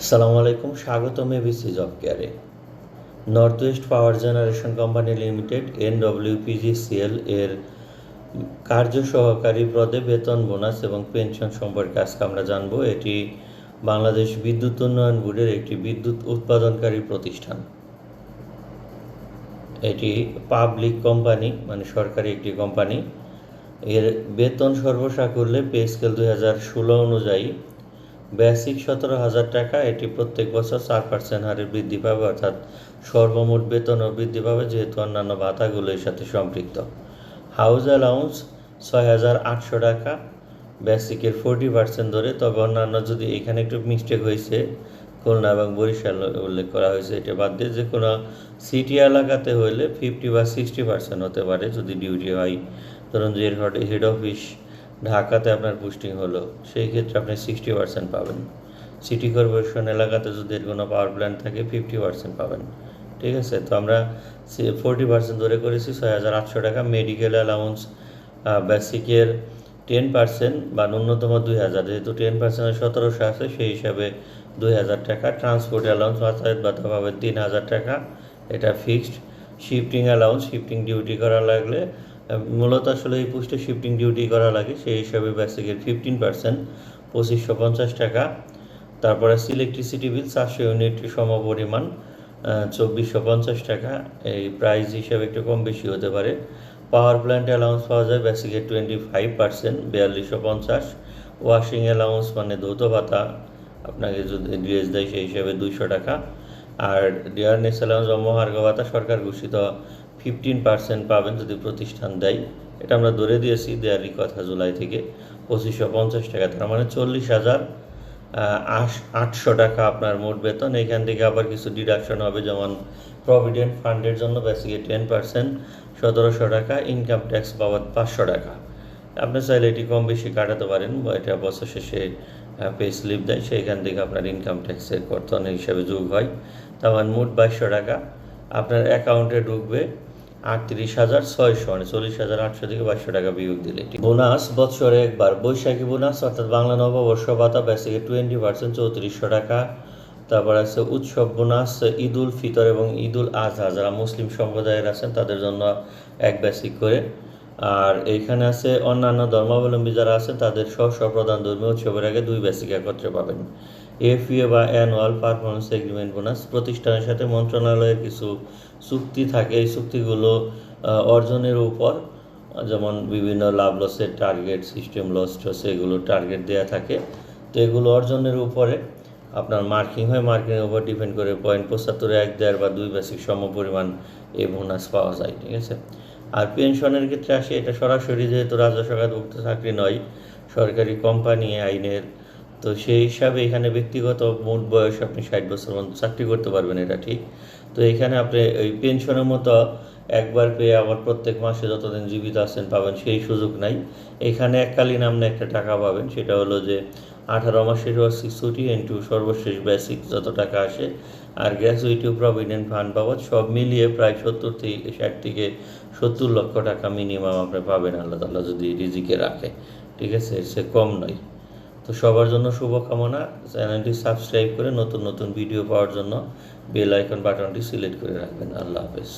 আসসালামু আলাইকুম, স্বাগতম এবিসি জব কেয়ারে। North West Power Generation Company Limited N CL এর কার্য সহকারী পদে বেতন, বোনাস এবং পেনশন সম্পর্কে আজকে আমরা জানব। এটি বাংলাদেশ বিদ্যুৎ উন্নয়ন বোর্ডের একটি বিদ্যুৎ উৎপাদনকারী প্রতিষ্ঠান। এটি পাবলিক কোম্পানি মানে সরকারি একটি কোম্পানি। এর বেতন সর্বসা করলে পে স্কেল দুই হাজার ষোলো অনুযায়ী বেসিক সতেরো হাজার টাকা, এটি প্রত্যেক বছর চার পার্সেন্ট হারে বৃদ্ধি পাবে, অর্থাৎ সর্বমোট বেতনও বৃদ্ধি পাবে যেহেতু অন্যান্য ভাতাগুলোর সাথে সম্পৃক্ত। হাউস অ্যালাউন্স ছয় হাজার আটশো টাকা, বেসিকের ফোরটি পার্সেন্ট ধরে, তবে অন্যান্য যদি এখানে একটু মিস্টেক হয়েছে, খুলনা এবং বরিশাল উল্লেখ করা হয়েছে, এটা বাদ দিয়ে যে কোনো সিটি এলাকাতে হইলে ফিফটি বা সিক্সটি পার্সেন্ট হতে পারে যদি ডিউটি হয়। ধরুন যে হেড অফিস ঢাকাতে আপনার পোস্টিং হলো, সেই ক্ষেত্রে আপনি সিক্সটি পার্সেন্ট পাবেন। সিটি কর্পোরেশন এলাকাতে যদি কোনো পাওয়ার প্ল্যান্ট থাকে ফিফটি পার্সেন্ট পাবেন। ঠিক আছে? তো আমরা ফোরটি পার্সেন্ট ধরে করেছি, ছয় হাজার আটশো টাকা। মেডিকেল অ্যালাউন্স বেসিকের টেন পার্সেন্ট বা ন্যূনতম দুই হাজার। যেহেতু টেন পার্সেন্টের সতেরোশো আছে, সেই হিসাবে দুই হাজার টাকা। ট্রান্সপোর্ট অ্যালাউন্স যাতায়াত ভাতা পাবেন তিন হাজার টাকা। এটা fixed shifting allowance shifting duty করা লাগলে মূলত আসলে এই পোস্টে শিফটিং ডিউটি করা লাগে, সেই হিসাবে বেসিকের ফিফটিন পার্সেন্ট পঁচিশশো পঞ্চাশ টাকা। তারপরে ইলেকট্রিসিটি বিল চারশো ইউনিট সম পরিমাণ চব্বিশশো পঞ্চাশ টাকা। এই প্রাইস হিসাবে একটু কম বেশি হতে পারে। পাওয়ার প্ল্যান্ট অ্যালাউন্স পাওয়া যায় বেসিকের টোয়েন্টি ফাইভ পার্সেন্ট বিয়াল্লিশশো পঞ্চাশ। ওয়াশিং অ্যালাউন্স মানে ধৌত ভাতা আপনাকে যদি ড্রেস দেয় সেই হিসাবে দুইশো টাকা। আর ডিয়ারনেস অ্যালাউন্স মহার্ঘ ভাতা সরকার ঘোষিত ফিফটিন পার্সেন্ট পাবেন যদি প্রতিষ্ঠান দেয়। এটা আমরা ধরে দিয়েছি দেয়ারই কথা জুলাই থেকে। পঁচিশশো পঞ্চাশ টাকা তার মানে চল্লিশ হাজার আটশো টাকা আপনার মোট বেতন। এখান থেকে আবার কিছু ডিডাকশন হবে, যেমন প্রভিডেন্ট ফান্ডের জন্য বেসিকে টেন পার্সেন্ট সতেরোশো টাকা ইনকাম ট্যাক্স বাবদ পাঁচশো টাকা। আপনি চাইলে এটি কম বেশি কাটাতে পারেন, বা এটা বছর শেষে পে স্লিপ দেয় সেইখান থেকে আপনার ইনকাম ট্যাক্সের কর্তনের হিসাবে যোগ হয়। তারপর মোট বাইশশো টাকা। আপনার অ্যাকাউন্টে ঢুকবে আটত্রিশ হাজার ছয়শো মানে চল্লিশ হাজার আটশো থেকে বাইশশো টাকা বিয়োগ দিলে বোনাস বৎসরে একবার, বৈশাখী বোনাস, অর্থাৎ বাংলা নববর্ষ ভাতা বেসিকে টোয়েন্টি পার্সেন্ট, চৌত্রিশশো টাকা। তারপর আছে উৎসব বোনাস, ঈদ উল ফিতর এবং ঈদ উল আজহা যারা মুসলিম সম্প্রদায়ের আছেন, তাদের জন্য এক বেসিক করে। আর এইখানে আছে অন্যান্য ধর্মাবলম্বী যারা আছেন, তাদের স্ব প্রধান ধর্মীয় উৎসবের আগে দুই বেসিক একত্রে পাবেন। এফিএ বা অ্যানুয়াল পারফরমেন্স এগ্রিমেন্ট বোনাস প্রতিষ্ঠানের সাথে মন্ত্রণালয়ের কিছু চুক্তি থাকে। এই চুক্তিগুলো অর্জনের উপর, যেমন বিভিন্ন লাভ লসের টার্গেট সিস্টেম লস টস এগুলো টার্গেট দেওয়া থাকে। তো এগুলো অর্জনের উপরে আপনার মার্কিং হয়। মার্কিংয়ের উপর ডিপেন্ড করে পয়েন্ট পঁচাত্তরে, এক, দেড় বা দুই বেসিক সম পরিমাণ এই বোনাস পাওয়া যায়, ঠিক আছে? আর পেনশনের ক্ষেত্রে আসে, এটা সরাসরি যেহেতু রাজ্য সরকারভুক্ত চাকরি নয়, সরকারি কোম্পানি আইনের তো সেই হিসাবে এখানে ব্যক্তিগত মোট বয়স আপনি ষাট বছর মতো চাকরি করতে পারবেন, এটা ঠিক। তো এখানে আপনি ওই পেনশনের মতো একবার পেয়ে আবার প্রত্যেক মাসে যতদিন জীবিত আছেন পাবেন সেই সুযোগ নাই। এখানে এককালীন আপনি একটা টাকা পাবেন, সেটা হলো যে আঠারো মাসের বার্ষিক ছুটি ইন্টু সর্বশেষ বেসিক যত টাকা আসে আর গ্র্যাজুইটি প্রভিডেন্ট ফান্ড বাবদ সব মিলিয়ে প্রায় সত্তর থেকে ষাট থেকে সত্তর লক্ষ টাকা মিনিমাম আপনি পাবেন, আল্লাহ তাল্লাহ যদি রিজিকে রাখে। ঠিক আছে সে কম নয়। তো সবার জন্য শুভকামনা। চ্যানেলটি সাবস্ক্রাইব করে নতুন নতুন ভিডিও পাওয়ার জন্য বেল আইকন বাটনটি সিলেক্ট করে রাখবেন। আল্লাহ হাফেজ।